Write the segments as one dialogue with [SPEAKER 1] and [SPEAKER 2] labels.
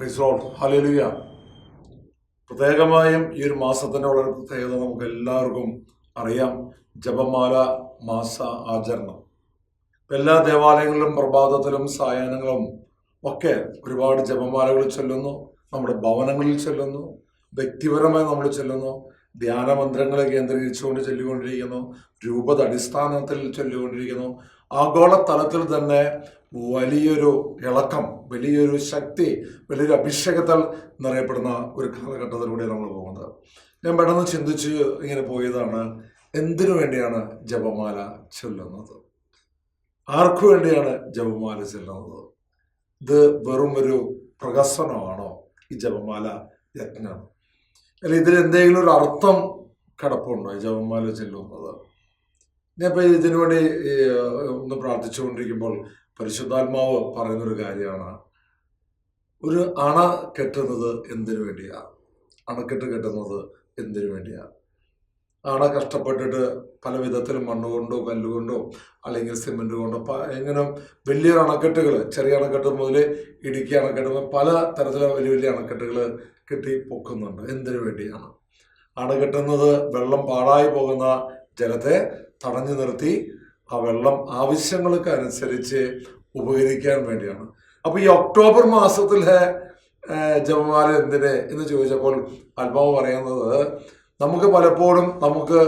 [SPEAKER 1] പ്രിസോൾ ഹലലുയ പ്രത്യേകമായും ഈ ഒരു മാസത്തിന്റെ വളരെ പ്രത്യേകത നമുക്ക് എല്ലാവർക്കും അറിയാം. ജപമാല മാസ ആചരണം. എല്ലാ ദേവാലയങ്ങളിലും പ്രഭാതത്തിലും സായാഹ്നങ്ങളും ഒക്കെ ഒരുപാട് ജപമാലകൾ ചൊല്ലുന്നു. നമ്മുടെ ഭവനങ്ങളിൽ ചൊല്ലുന്നു. വ്യക്തിപരമായി നമ്മൾ ചൊല്ലുന്നു. ധ്യാനമന്ത്രങ്ങളെ കേന്ദ്രീകരിച്ചുകൊണ്ട് ചൊല്ലിക്കൊണ്ടിരിക്കുന്നു. രൂപത അടിസ്ഥാനത്തിൽ ചൊല്ലിക്കൊണ്ടിരിക്കുന്നു. ആഗോള തലത്തിൽ തന്നെ വലിയൊരു ഇളക്കം വലിയൊരു ശക്തി വലിയൊരു അഭിഷേകത്താൽ നിറയപ്പെടുന്ന ഒരു കാലഘട്ടത്തിലൂടെ നമ്മൾ പോകുന്നത്. ഞാൻ പെട്ടെന്ന് ചിന്തിച്ച് ഇങ്ങനെ പോയതാണ് എന്തിനു വേണ്ടിയാണ് ജപമാല ചൊല്ലുന്നത്? ആർക്കു വേണ്ടിയാണ് ജപമാല ചൊല്ലുന്നത്? ഇത് വെറും ഒരു പ്രഹസനമാണോ ഈ ജപമാല യജ്ഞം? അല്ല ഇതിൽ എന്തെങ്കിലും ഒരു അർത്ഥം കിടപ്പുണ്ടോ ഈ ജപമാല ചെല്ലുന്നത്? ഞാനിപ്പോൾ ഇതിനു വേണ്ടി ഒന്ന് പ്രാർത്ഥിച്ചുകൊണ്ടിരിക്കുമ്പോൾ പരിശുദ്ധാത്മാവ് പറയുന്നൊരു കാര്യമാണ്. ഒരു അണ കെട്ടുന്നത് എന്തിനു വേണ്ടിയാ? അണക്കെട്ട് കെട്ടുന്നത് എന്തിനു വേണ്ടിയാ? അണ കഷ്ടപ്പെട്ടിട്ട് പല വിധത്തിലും മണ്ണ് കൊണ്ടോ കല്ലുകൊണ്ടോ അല്ലെങ്കിൽ സിമെന്റ് കൊണ്ടോ എങ്ങനെ വലിയ അണക്കെട്ടുകൾ ചെറിയ അണക്കെട്ട് മുതൽ ഇടുക്കി അണക്കെട്ട് പല തരത്തിലുള്ള വലിയ വലിയ അണക്കെട്ടുകൾ കെട്ടി പൊക്കുന്നുണ്ട്. എന്തിനു വേണ്ടിയാണ്? അണ കെട്ടുന്നത് വെള്ളം പാഴായി പോകുന്ന ജലത്തെ തടഞ്ഞു നിർത്തി ആ വെള്ളം ആവശ്യങ്ങൾക്ക് അനുസരിച്ച് ഉപകരിക്കാൻ വേണ്ടിയാണ്. അപ്പോൾ ഈ ഒക്ടോബർ മാസത്തിലെ ജപമാല എന്തിന് എന്ന് ചോദിച്ചപ്പോൾ അത്ഭാവം പറയുന്നത് നമുക്ക് പലപ്പോഴും നമുക്ക്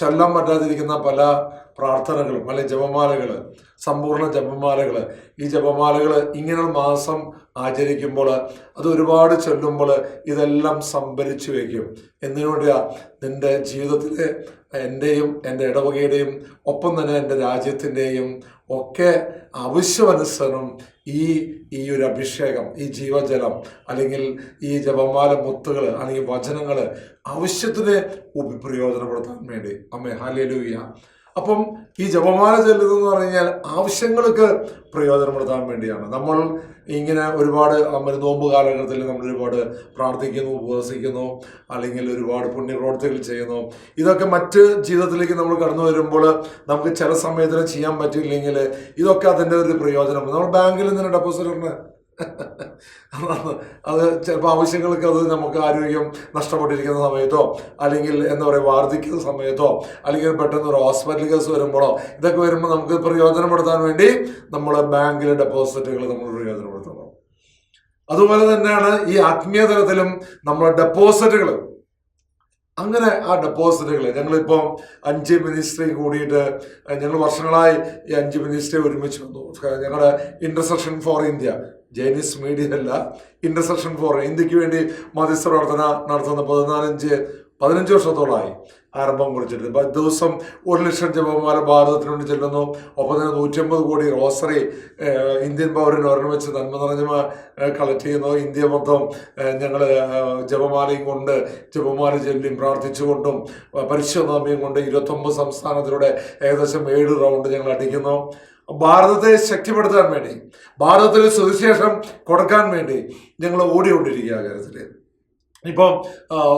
[SPEAKER 1] ചെല്ലാൻ പറ്റാതിരിക്കുന്ന പല പ്രാർത്ഥനകളും അല്ലെങ്കിൽ ജപമാലകൾ സമ്പൂർണ ജപമാലകൾ ഈ ജപമാലകൾ ഇങ്ങനെ മാസം ആചരിക്കുമ്പോൾ അത് ഒരുപാട് ചൊല്ലുമ്പോൾ ഇതെല്ലാം സംഭരിച്ചു വയ്ക്കും. എന്തിനു നിന്റെ ജീവിതത്തിലെ എന്റെയും എന്റെ ഇടവകയുടെയും ഒപ്പം തന്നെ എന്റെ രാജ്യത്തിന്റെയും ഒക്കെ ആവശ്യമനുസരണം ഈ ഈ ഒരു അഭിഷേകം ഈ ജീവജലം അല്ലെങ്കിൽ ഈ ജപമാല മുത്തുകൾ അല്ലെങ്കിൽ വചനങ്ങൾ ആവശ്യത്തിന് പ്രയോജനപ്പെടുത്താൻ വേണ്ടി. അമ്മേ ഹാലേലൂയ അപ്പം ഈ ജപമാല ചെല്ലുന്നതെന്ന് പറഞ്ഞു കഴിഞ്ഞാൽ ആവശ്യങ്ങൾക്ക് പ്രയോജനപ്പെടുത്താൻ വേണ്ടിയാണ്. നമ്മൾ ഇങ്ങനെ ഒരുപാട് നോമ്പ് കാലഘട്ടത്തിൽ നമ്മൾ ഒരുപാട് പ്രാർത്ഥിക്കുന്നു ഉപവസിക്കുന്നു അല്ലെങ്കിൽ ഒരുപാട് പുണ്യപ്രവർത്തികൾ ചെയ്യുന്നു. ഇതൊക്കെ മറ്റ് ജീവിതത്തിലേക്ക് നമ്മൾ കടന്നു വരുമ്പോൾ നമുക്ക് ചില സമയത്തിന് ചെയ്യാൻ പറ്റില്ലെങ്കിൽ ഇതൊക്കെ അതിന്റെ ഒരു പ്രയോജനം. നമ്മൾ ബാങ്കിൽ നിന്ന് ഡെപ്പോസിറ്ററിന് അത് ചിലപ്പോൾ ആവശ്യങ്ങൾക്ക് അത് നമുക്ക് ആരോഗ്യം നഷ്ടപ്പെട്ടിരിക്കുന്ന സമയത്തോ അല്ലെങ്കിൽ എന്താ പറയുക വാർദ്ധിക്കുന്ന സമയത്തോ അല്ലെങ്കിൽ പെട്ടെന്ന് ഒരു ഹോസ്പിറ്റൽ കേസ് വരുമ്പോഴോ ഇതൊക്കെ വരുമ്പോൾ നമുക്ക് പ്രയോജനപ്പെടുത്താൻ വേണ്ടി നമ്മൾ ബാങ്കിലെ ഡെപ്പോസിറ്റുകൾ നമ്മൾ പ്രയോജനപ്പെടുത്തണം. അതുപോലെ തന്നെയാണ് ഈ ആത്മീയ തലത്തിലും നമ്മൾ ഡെപ്പോസിറ്റുകൾ അങ്ങനെ ആ ഡെപ്പോസിറ്റുകൾ ഞങ്ങളിപ്പോൾ അഞ്ച് മിനിസ്ട്രി കൂടിയിട്ട് ഞങ്ങൾ വർഷങ്ങളായി ഈ അഞ്ച് മിനിസ്ട്രി ഒരുമിച്ച് വന്നു. ഞങ്ങളുടെ ഇന്റർസെക്ഷൻ ഫോർ ഇന്ത്യ ജൈനിസ് മീഡിയ അല്ല ഇന്റർസെക്ഷൻ ഫോർ ഇന്ത്യയ്ക്ക് വേണ്ടി മധ്യസ്ഥ പ്രവർത്തന നടത്തുന്ന പതിനാലഞ്ച് പതിനഞ്ച് വർഷത്തോളമായി ആരംഭം കുറിച്ചിട്ടുണ്ട്. ഇപ്പം ദിവസം ഒരു ലക്ഷം ജപമാല ഭാരതത്തിന് വേണ്ടി ചെല്ലുന്നു. ഒപ്പം തന്നെ നൂറ്റമ്പത് കോടി റോസറി ഇന്ത്യൻ പൗരന് ഒരെണ്ണം വെച്ച് നന്മ നിറഞ്ഞ കളക്ട് ചെയ്യുന്നു. ഇന്ത്യ മൊത്തം ഞങ്ങൾ ജപമാലയും കൊണ്ട് ജപമാല ചൊല്ലിയും പ്രാർത്ഥിച്ചുകൊണ്ടും പരിശോധനയും കൊണ്ട് ഇരുപത്തൊമ്പത് സംസ്ഥാനത്തിലൂടെ ഏകദേശം ഏഴ് റൗണ്ട് ഞങ്ങൾ അടിക്കുന്നു. ഭാരതത്തെ ശക്തിപ്പെടുത്താൻ വേണ്ടി ഭാരതത്തിൽ സുവിശേഷം കൊടുക്കാൻ വേണ്ടി ഞങ്ങൾ ഓടിക്കൊണ്ടിരിക്കുക കാര്യത്തിൽ ഇപ്പം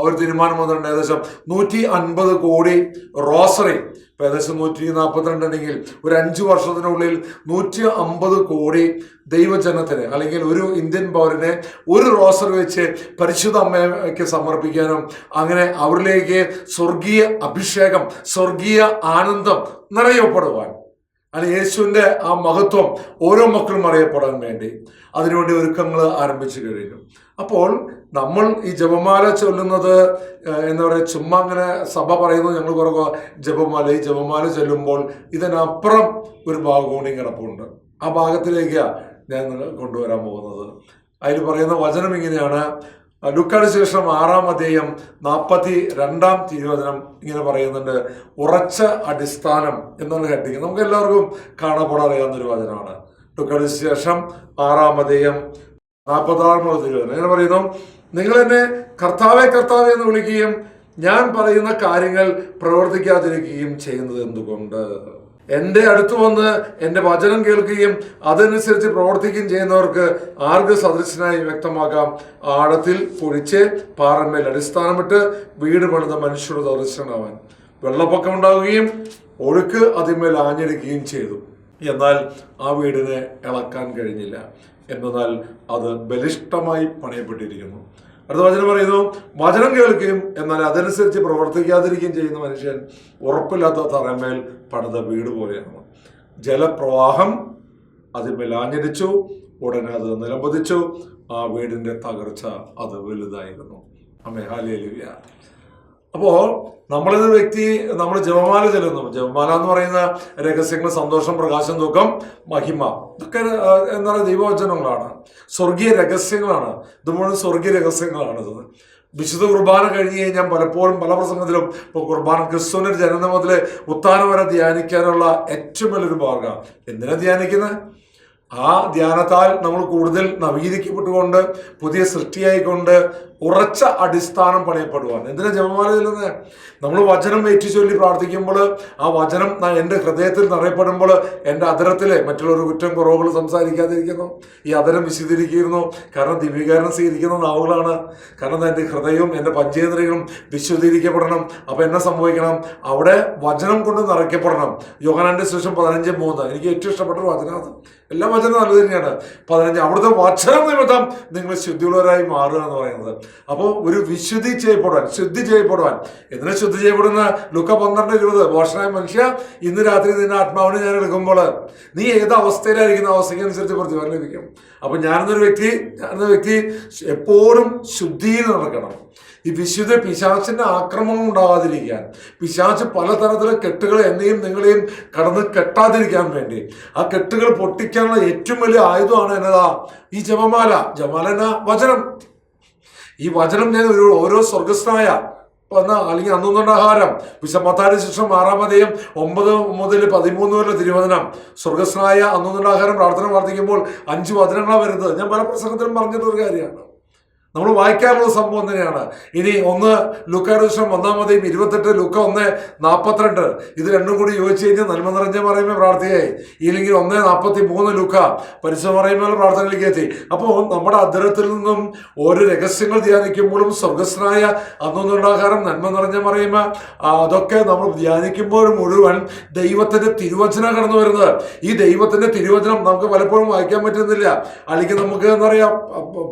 [SPEAKER 1] ഒരു തീരുമാനം വന്നിട്ടുണ്ട്. ഏകദേശം നൂറ്റി അൻപത് കോടി റോസറി ഇപ്പം ഏകദേശം നൂറ്റി നാൽപ്പത്തിരണ്ട് ഉണ്ടെങ്കിൽ ഒരു അഞ്ച് വർഷത്തിനുള്ളിൽ നൂറ്റി അമ്പത് കോടി ദൈവജനത്തിന് അല്ലെങ്കിൽ ഒരു ഇന്ത്യൻ പൗരനെ ഒരു റോസറി വെച്ച് പരിശുദ്ധ അമ്മയ്ക്ക് സമർപ്പിക്കാനും അങ്ങനെ അവരിലേക്ക് സ്വർഗീയ അഭിഷേകം സ്വർഗീയ ആനന്ദം നിറയപ്പെടുവാൻ അല്ല യേശുവിന്റെ ആ മഹത്വം ഓരോ മക്കളും അറിയപ്പെടാൻ വേണ്ടി അതിനുവേണ്ടി ഒരുക്കങ്ങൾ ആരംഭിച്ചു കഴിഞ്ഞു. അപ്പോൾ നമ്മൾ ഈ ജപമാല ചൊല്ലുന്നത് എന്താ പറയുക ചുമ്മാ അങ്ങനെ സഭ പറയുന്നു ഞങ്ങൾ കുറവ് ജപമാല ഈ ജപമാല ചൊല്ലുമ്പോൾ ഇതിനപ്പുറം ഒരു ഭാഗം കൂടി കിടപ്പുണ്ട് ആ ഭാഗത്തിലേക്കാണ് ഞാൻ കൊണ്ടുവരാൻ പോകുന്നത്. അതിൽ പറയുന്ന വചനം ഇങ്ങനെയാണ്. ലുക്കാട് ശേഷം ആറാം അധ്യായം നാൽപ്പത്തി രണ്ടാം തിരുവചനം ഇങ്ങനെ പറയുന്നുണ്ട്. ഉറച്ച അടിസ്ഥാനം എന്നുള്ള ഹെഡിങ് നമുക്ക് എല്ലാവർക്കും കാണപ്പെടാൻ അറിയാവുന്ന ഒരു വചനമാണ്. ലുക്കാട് ശേഷം ആറാം അധ്യായം നാൽപ്പത്താറാമത് തിരുവചനം. ഇങ്ങനെ പറയുന്നു നിങ്ങൾ എന്നെ കർത്താവെ കർത്താവെ എന്ന് വിളിക്കുകയും ഞാൻ പറയുന്ന കാര്യങ്ങൾ പ്രവർത്തിക്കാതിരിക്കുകയും ചെയ്യുന്നത് എന്തുകൊണ്ട്? എന്റെ അടുത്ത് വന്ന് എന്റെ വചനം കേൾക്കുകയും അതനുസരിച്ച് പ്രവർത്തിക്കുകയും ചെയ്യുന്നവർക്ക് ആർക്ക് സദൃശനായി വ്യക്തമാക്കാം. ആഴത്തിൽ പൊഴിച്ച് പാറമേൽ അടിസ്ഥാനമിട്ട് വീട് പണിത മനുഷ്യരുടെ സദൃശനാവാൻ വെള്ളപ്പൊക്കം ഉണ്ടാവുകയും ഒഴുക്ക് അതിന്മേൽ ആഞ്ഞെടുക്കുകയും ചെയ്തു. എന്നാൽ ആ വീടിനെ ഇളക്കാൻ കഴിഞ്ഞില്ല. എന്നാൽ അത് ബലിഷ്ടമായി പണിയപ്പെട്ടിരിക്കുന്നു. അടുത്ത വചനം പറയുന്നു വചനം കേൾക്കുകയും എന്നാൽ അതനുസരിച്ച് പ്രവർത്തിക്കാതിരിക്കുകയും ചെയ്യുന്ന മനുഷ്യൻ ഉറപ്പില്ലാത്ത തറമേൽ പണിത വീട് പോലെയാണ്. ജലപ്രവാഹം അതിന്മേൽ ആഞ്ഞടിച്ചു ഉടനെ അത് നിലംപതിച്ചു ആ വീടിന്റെ തകർച്ച അത് വലുതായിരുന്നു. അമ്മേ അപ്പോൾ നമ്മളൊരു വ്യക്തി നമ്മൾ ജപമാല ചെല്ലുന്നു. ജപമാല എന്ന് പറയുന്ന രഹസ്യങ്ങൾ സന്തോഷം പ്രകാശം ദുഃഖം മഹിമ. ഇതൊക്കെ എന്താ പറയുക ദൈവവചനങ്ങളാണ്. സ്വർഗീയ രഹസ്യങ്ങളാണ്. ഇത് മുഴുവൻ സ്വർഗീയ രഹസ്യങ്ങളാണ് ഇത് വിശുദ്ധ കുർബാന കഴിഞ്ഞ് കഴിഞ്ഞാൽ പലപ്പോഴും പല പ്രസംഗത്തിലും ഇപ്പോൾ കുർബാന ക്രിസ്തുവിന്റെ ജനനം മുതൽ ഉത്താനം വരെ ധ്യാനിക്കാനുള്ള ഏറ്റവും വലിയൊരു മാർഗം എന്തിനാണ് ധ്യാനിക്കുന്നത്? ആ ധ്യാനത്താൽ നമ്മൾ കൂടുതൽ നവീകരിക്കപ്പെട്ടുകൊണ്ട് പുതിയ സൃഷ്ടിയായിക്കൊണ്ട് ഉറച്ച അടിസ്ഥാനം പണിയപ്പെടുവാൻ. എന്തിനാ ജപമാല ചെല്ലുന്നത് നമ്മൾ വചനം ഏറ്റു ചൊല്ലി പ്രാർത്ഥിക്കുമ്പോൾ ആ വചനം എന്റെ ഹൃദയത്തിൽ നിറയപ്പെടുമ്പോൾ എന്റെ അതരത്തിൽ മറ്റുള്ളവർ കുറ്റം കുറവുകൾ സംസാരിക്കാതിരിക്കുന്നു. ഈ അതരം വിശുദ്ധീകരിക്കുന്നു കാരണം ദിവ്യീകരണം സ്വീകരിക്കുന്ന നാവുകളാണ്. കാരണം എന്റെ ഹൃദയവും എന്റെ പഞ്ചേന്ദ്രിയങ്ങളും വിശുദ്ധീകരിക്കപ്പെടണം. അപ്പോൾ എന്നെ സംഭവിക്കണം? അവിടെ വചനം കൊണ്ട് നിറയ്ക്കപ്പെടണം. യോഹനാന്റെ ശേഷം പതിനഞ്ച് മൂന്ന്. എനിക്ക് ഏറ്റവും ഇഷ്ടപ്പെട്ട ഒരു വചനം അത്. എല്ലാ വചനവും നല്ലത് തന്നെയാണ്. പതിനഞ്ച് അവിടുത്തെ വചനം നിമിത്തം നിങ്ങൾ ശുദ്ധിയുള്ളവരായി മാറുക എന്ന് പറയുന്നത്. അപ്പോൾ ഒരു വിശുദ്ധി ചെയ്യപ്പെടുവാൻ ശുദ്ധി ചെയ്യപ്പെടുവാൻ. എന്തിനാ ശുദ്ധി ചെയ്യപ്പെടുന്ന? ലുക്ക പന്ത്രണ്ട് ഇരുപത്. മോഷണായ മനുഷ്യ ഇന്ന് രാത്രി നിന്റെ ആത്മാവിനെ ഞാൻ എടുക്കുമ്പോൾ നീ ഏത് അവസ്ഥയിലായിരിക്കുന്ന അവസ്ഥയ്ക്ക് അനുസരിച്ച് പ്രതിഫലം ലഭിക്കും. അപ്പോൾ ഞാനെന്നൊരു വ്യക്തി ഞാനെന്ന വ്യക്തി എപ്പോഴും ശുദ്ധിയിൽ നടക്കണം. ഈ വിശുദ്ധ പിശാചിന്റെ ആക്രമണം ഉണ്ടാകാതിരിക്കാൻ പിശാച്ച് പലതരത്തിലെ കെട്ടുകൾ എന്നെയും നിങ്ങളെയും കടന്ന് കെട്ടാതിരിക്കാൻ വേണ്ടി ആ കെട്ടുകൾ പൊട്ടിക്കാനുള്ള ഏറ്റവും വലിയ ആയുധമാണ് എന്നതാ ഈ ജപമാല. ജപമാല എന്ന വചനം. ഈ വചനം ഞാൻ ഒരു ഓരോ സ്വർഗസ്ഥനായ വന്ന അല്ലെങ്കിൽ അന്നൊന്നുണ്ട ആഹാരം. വിശമത്താടി ആറാം ആറാമതയും ഒമ്പത് മുതൽ പതിമൂന്ന് വരെ തിരുവചനം. സ്വർഗസ്നായ അന്നൊന്നുണ്ട ആഹാരം പ്രാർത്ഥന പ്രാർത്ഥിക്കുമ്പോൾ അഞ്ച് വചനങ്ങളാണ് വരുന്നത്. ഞാൻ പല പ്രസംഗത്തിലും പറഞ്ഞിട്ടൊരു കാര്യമാണ്. നമ്മൾ വായിക്കാറുള്ള സംഭവം തന്നെയാണ്. ഇനി ഒന്ന് ലുക്കയുടെ ഒന്നാമതേയും ഇരുപത്തെട്ട് ലുക്ക ഒന്ന് നാൽപ്പത്തിരണ്ട് ഇത് രണ്ടും കൂടി യോജിച്ച് കഴിഞ്ഞാൽ നന്മ നിറഞ്ഞ പറയുമ്പോൾ പ്രാർത്ഥിയായി ഇല്ലെങ്കിൽ ഒന്ന് നാൽപ്പത്തി മൂന്ന് ലുക്ക. പരിശുദ്ധ പറയുമ്പോൾ പ്രാർത്ഥനയിലേക്ക് എത്തി. അപ്പോൾ നമ്മുടെ അദ്ദേഹത്തിൽ നിന്നും ഓരോ രഹസ്യങ്ങൾ ധ്യാനിക്കുമ്പോഴും സ്വർഗസ്നായ അന്നൊന്നുണ്ടാകാരം നന്മ നിറഞ്ഞ പറയുമ്പോൾ അതൊക്കെ നമ്മൾ ധ്യാനിക്കുമ്പോൾ മുഴുവൻ ദൈവത്തിന്റെ തിരുവചന കടന്നു വരുന്നത്. ഈ ദൈവത്തിന്റെ തിരുവചനം നമുക്ക് പലപ്പോഴും വായിക്കാൻ പറ്റുന്നില്ല. അല്ലെങ്കിൽ നമുക്ക് എന്താ പറയുക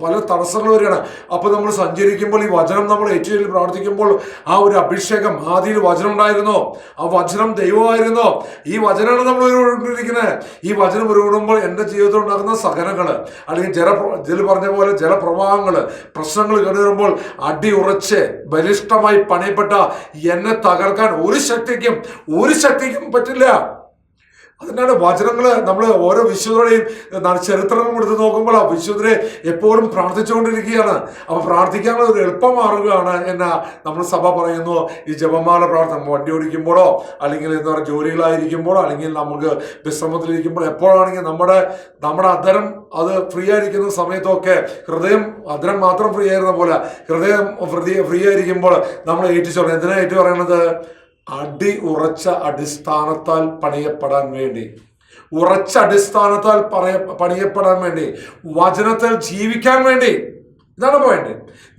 [SPEAKER 1] പല തടസ്സങ്ങൾ വരികയാണ്. അപ്പൊ നമ്മൾ സഞ്ചരിക്കുമ്പോൾ ഈ വചനം നമ്മൾ ഏറ്റവും പ്രാർത്ഥിക്കുമ്പോൾ ആ ഒരു അഭിഷേകം ആദ്യം വചനം ഉണ്ടായിരുന്നോ ആ വചനം ദൈവമായിരുന്നോ. ഈ വചനമാണ് നമ്മൾ ഉരുവിട്ടിരിക്കുന്നത്. ഈ വചനം ഉരുവിടുമ്പോൾ എന്റെ ജീവിതത്തിൽ ഉണ്ടാകുന്ന സഹനങ്ങൾ അല്ലെങ്കിൽ ജല ഇതിൽ പറഞ്ഞ പോലെ ജലപ്രവാഹങ്ങൾ പ്രശ്നങ്ങൾ കണ്ടുവരുമ്പോൾ അടി ഉറച്ച് ബലിഷ്ഠമായി പണിയപ്പെട്ട എന്നെ തകർക്കാൻ ഒരു ശക്തിക്കും ഒരു ശക്തിക്കും പറ്റില്ല. അതിനാണ് വചനങ്ങൾ നമ്മൾ ഓരോ വിശുദ്ധരുടെയും ചരിത്രം എടുത്ത് നോക്കുമ്പോൾ ആ വിശുദ്ധരെ എപ്പോഴും പ്രാർത്ഥിച്ചുകൊണ്ടിരിക്കുകയാണ്. അപ്പൊ പ്രാർത്ഥിക്കാനുള്ള ഒരു എളുപ്പമാറുകയാണ് എന്ന നമ്മൾ സഭ പറയുന്നു. ഈ ജപമാല പ്രാർത്ഥന വണ്ടി ഓടിക്കുമ്പോഴോ അല്ലെങ്കിൽ എന്താ പറയുക ജോലികളായിരിക്കുമ്പോഴോ അല്ലെങ്കിൽ നമുക്ക് വിശ്രമത്തിലിരിക്കുമ്പോൾ എപ്പോഴാണെങ്കിൽ നമ്മുടെ നമ്മുടെ അധരം അത് ഫ്രീ ആയിരിക്കുന്ന സമയത്തൊക്കെ ഹൃദയം അധരം മാത്രം ഫ്രീ ആയിരുന്ന പോലെ ഹൃദയം ഫ്രീ ഫ്രീ ആയിരിക്കുമ്പോൾ നമ്മൾ ഏറ്റു ചൊല്ലണം എന്തിനാ ഏറ്റു പറയണത് അടി ഉറച്ച അടിസ്ഥാനത്താൽ പണിയപ്പെടാൻ വേണ്ടി. ഉറച്ച അടിസ്ഥാനത്താൽ പറയ പണിയപ്പെടാൻ വേണ്ടി. വചനത്തിൽ ജീവിക്കാൻ വേണ്ടി. ഇതാണ് പോയിന്റ്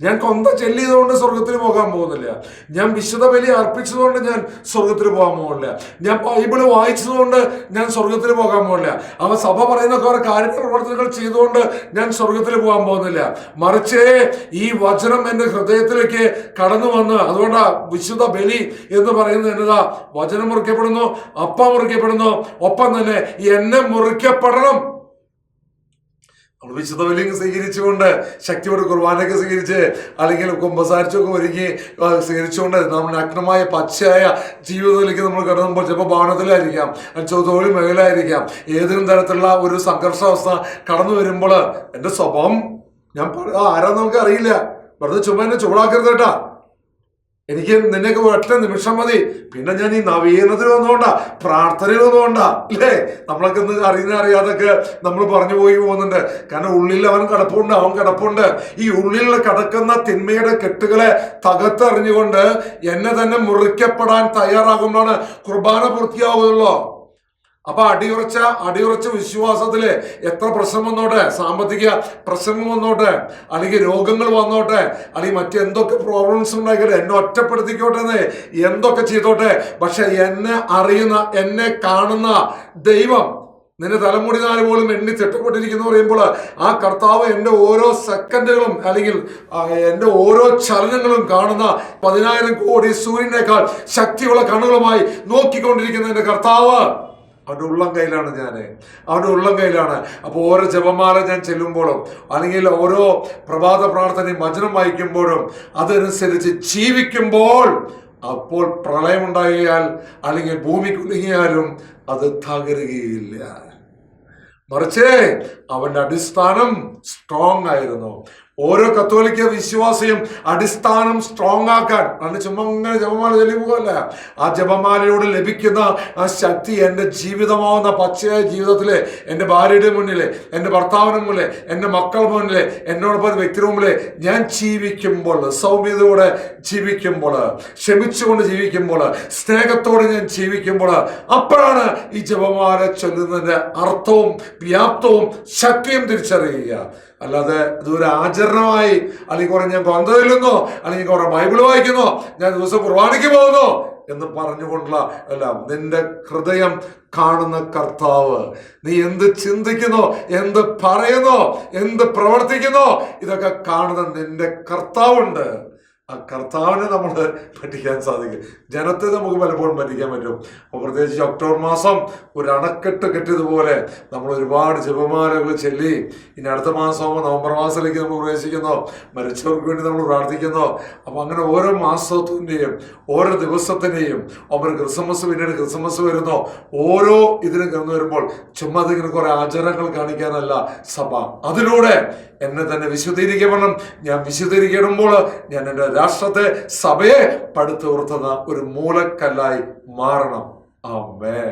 [SPEAKER 1] ഞാൻ കൊന്ത ചെല്ലിയതുകൊണ്ട് സ്വർഗത്തിൽ പോകാൻ പോകുന്നില്ല. ഞാൻ വിശുദ്ധ ബലി അർപ്പിച്ചതുകൊണ്ട് ഞാൻ സ്വർഗത്തിൽ പോകാൻ പോകുന്നില്ല. ഞാൻ ബൈബിൾ വായിച്ചതുകൊണ്ട് ഞാൻ സ്വർഗത്തിൽ പോകാൻ പോകുന്നില്ല. അവ സഭ പറയുന്ന കുറെ കാര്യ പ്രവർത്തനങ്ങൾ ചെയ്തുകൊണ്ട് ഞാൻ സ്വർഗത്തിൽ പോകാൻ പോകുന്നില്ല. മറിച്ച് ഈ വചനം എന്റെ ഹൃദയത്തിലേക്ക് കടന്നു വന്ന് അതുകൊണ്ടാ വിശുദ്ധ ബലി എന്ന് പറയുന്നത് എന്നതാ വചനം മുറിക്കപ്പെടുന്നു അപ്പ മുറിക്കപ്പെടുന്നു. ഒപ്പം തന്നെ എന്നെ മുറിക്കപ്പെടണം. വിശുദ്ധ ബലിയും സ്വീകരിച്ചുകൊണ്ട് ശക്തിയോട് കുർബാനയൊക്കെ സ്വീകരിച്ച് അല്ലെങ്കിൽ കുമ്പസാരിച്ചൊക്കെ ഒരുങ്ങി സ്വീകരിച്ചുകൊണ്ട് നമ്മൾ നഗ്നമായ പച്ചയായ ജീവിതത്തിലേക്ക് നമ്മൾ കിടന്നുമ്പോൾ ചിലപ്പോൾ ഭവനത്തിലായിരിക്കാം അല്ലെങ്കിൽ തൊഴിൽ മേഖലയായിരിക്കാം ഏതെങ്കിലും തരത്തിലുള്ള ഒരു സംഘർഷാവസ്ഥ കടന്നു വരുമ്പോൾ എന്റെ സ്വഭാവം ഞാൻ ആരാ നമുക്ക് അറിയില്ല. വെറുതെ ചുമ്മാ എന്നെ ചൂടാക്കരുത് കേട്ടാ. എനിക്ക് നിന്നെയൊക്കെ ഒറ്റ നിമിഷം മതി. പിന്നെ ഞാൻ ഈ നവീകരണത്തിൽ വന്നുകൊണ്ടാ പ്രാർത്ഥനയിൽ വന്നുകൊണ്ടാ അല്ലേ? നമ്മളൊക്കെ ഇന്ന് അറിയുന്ന അറിയാതൊക്കെ നമ്മൾ പറഞ്ഞു പോയി പോകുന്നുണ്ട്. കാരണം ഉള്ളിൽ അവൻ കിടപ്പുണ്ട് അവൻ കിടപ്പുണ്ട്. ഈ ഉള്ളിൽ കിടക്കുന്ന തിന്മയുടെ കെട്ടുകളെ തകർത്തെറിഞ്ഞുകൊണ്ട് എന്നെ തന്നെ മുറിക്കപ്പെടാൻ തയ്യാറാകുമ്പോഴാണ് കുർബാന പൂർത്തിയാവുകയുള്ളൂ. അപ്പൊ അടിയുറച്ച അടിയുറച്ച വിശ്വാസത്തിൽ എത്ര പ്രശ്നം വന്നോട്ടെ? സാമ്പത്തിക പ്രശ്നങ്ങൾ വന്നോട്ടെ? അല്ലെങ്കിൽ രോഗങ്ങൾ വന്നോട്ടെ? അല്ലെങ്കിൽ മറ്റെന്തൊക്കെ പ്രോബ്ലംസ് ഉണ്ടായിക്കോട്ടെ എന്നെ ഒറ്റപ്പെടുത്തിക്കോട്ടെ എന്ന് എന്തൊക്കെ ചെയ്തോട്ടെ? പക്ഷെ എന്നെ അറിയുന്ന എന്നെ കാണുന്ന ദൈവം നിന്റെ തലമുടി നാല് പോലും എണ്ണി തിട്ടപ്പെട്ടിരിക്കുന്നു പറയുമ്പോൾ ആ കർത്താവ് എന്റെ ഓരോ സെക്കൻഡുകളും അല്ലെങ്കിൽ എന്റെ ഓരോ ചലനങ്ങളും കാണുന്ന പതിനായിരം കോടി സൂര്യനേക്കാൾ ശക്തിയുള്ള കണ്ണുകളുമായി നോക്കിക്കൊണ്ടിരിക്കുന്ന എന്റെ കർത്താവ്. അവന്റെ ഉള്ളം കയ്യിലാണ് ഞാൻ അവന്റെ ഉള്ളം കയ്യിലാണ്. അപ്പോൾ ഓരോ ജപമാല ഞാൻ ചെല്ലുമ്പോഴും അല്ലെങ്കിൽ ഓരോ പ്രഭാത പ്രാർത്ഥനയും വചനം വായിക്കുമ്പോഴും അതനുസരിച്ച് ജീവിക്കുമ്പോൾ അപ്പോൾ പ്രളയമുണ്ടായാൽ അല്ലെങ്കിൽ ഭൂമി കുലുങ്ങിയാലും അത് തകരുകയില്ല. മറിച്ച് അവന്റെ അടിസ്ഥാനം സ്ട്രോങ് ആയിരുന്നു. ഓരോ കത്തോലിക്ക വിശ്വാസിയും അടിസ്ഥാനം സ്ട്രോങ് ആക്കാൻ. അന്ന് ചുമ്മാ ഇങ്ങനെ ജപമാല ചൊല്ലി പോകല്ല ആ ജപമാലയോട് ലഭിക്കുന്ന ആ ശക്തി എന്റെ ജീവിതമാവുന്ന പച്ചയായ ജീവിതത്തിലെ എന്റെ ഭാര്യയുടെ മുന്നിലെ എന്റെ ഭർത്താവിന് മുന്നിലെ എന്റെ മക്കളുടെ മുന്നിലെ എന്നോടൊപ്പം വ്യക്തിയുടെ മുമ്പിലെ ഞാൻ ജീവിക്കുമ്പോൾ സൗമ്യതയോടെ ജീവിക്കുമ്പോൾ ക്ഷമിച്ചുകൊണ്ട് ജീവിക്കുമ്പോൾ സ്നേഹത്തോടെ ഞാൻ ജീവിക്കുമ്പോൾ അപ്പോഴാണ് ഈ ജപമാല ചൊല്ലുന്നതിന്റെ അർത്ഥവും വ്യാപ്തവും ശക്തിയും തിരിച്ചറിയുക. അല്ലാതെ ഇതൊരു ആചരണമായി അല്ലെങ്കിൽ കുറെ ഞാൻ കൊന്ത ചെല്ലുന്നോ അല്ലെങ്കിൽ കുറെ ബൈബിൾ വായിക്കുന്നോ ഞാൻ ദിവസം കുർബാനയ്ക്ക് പോകുന്നു എന്ന് പറഞ്ഞുകൊണ്ടുള്ള അല്ല നിന്റെ ഹൃദയം കാണുന്ന കർത്താവ്. നീ എന്ത് ചിന്തിക്കുന്നു എന്ത് പറയുന്നു എന്ത് പ്രവർത്തിക്കുന്നു ഇതൊക്കെ കാണുന്ന നിന്റെ കർത്താവുണ്ട്. കർത്താവിനെ നമ്മൾ പറ്റിക്കാൻ സാധിക്കും. ജനത്തെ നമുക്ക് പലപ്പോഴും പറ്റിക്കാൻ പറ്റും. അപ്പോൾ പ്രത്യേകിച്ച് ഒക്ടോബർ മാസം ഒരു അണക്കെട്ട് കെട്ടിയതുപോലെ നമ്മൾ ഒരുപാട് ജപമാലകൾ ചൊല്ലി ഇനി അടുത്ത മാസമാകുമ്പോൾ നവംബർ മാസത്തിലേക്ക് നമ്മൾ പ്രവേശിക്കുന്നു മരിച്ചവർക്ക് വേണ്ടി നമ്മൾ പ്രാർത്ഥിക്കുന്നു. അപ്പോൾ അങ്ങനെ ഓരോ മാസത്തിന്റെയും ഓരോ ദിവസത്തിന്റെയും അവർ ക്രിസ്മസ് പിന്നീട് ക്രിസ്മസ് വരുന്നു. ഓരോ ഇതിനും കടന്നു വരുമ്പോൾ ചുമ്മാ അതിങ്ങനെ കുറേ ആചാരങ്ങൾ കാണിക്കാനല്ല സഭ. അതിലൂടെ എന്നെ തന്നെ വിശുദ്ധീകരിക്കണം ഞാൻ വിശുദ്ധീകരിക്കുമ്പോൾ ഞാൻ എന്റെ രാഷ്ട്രത്തെ സഭയെ പടുത്തുയർത്തുന്ന ഒരു മൂലക്കല്ലായി മാറണം. ആമേ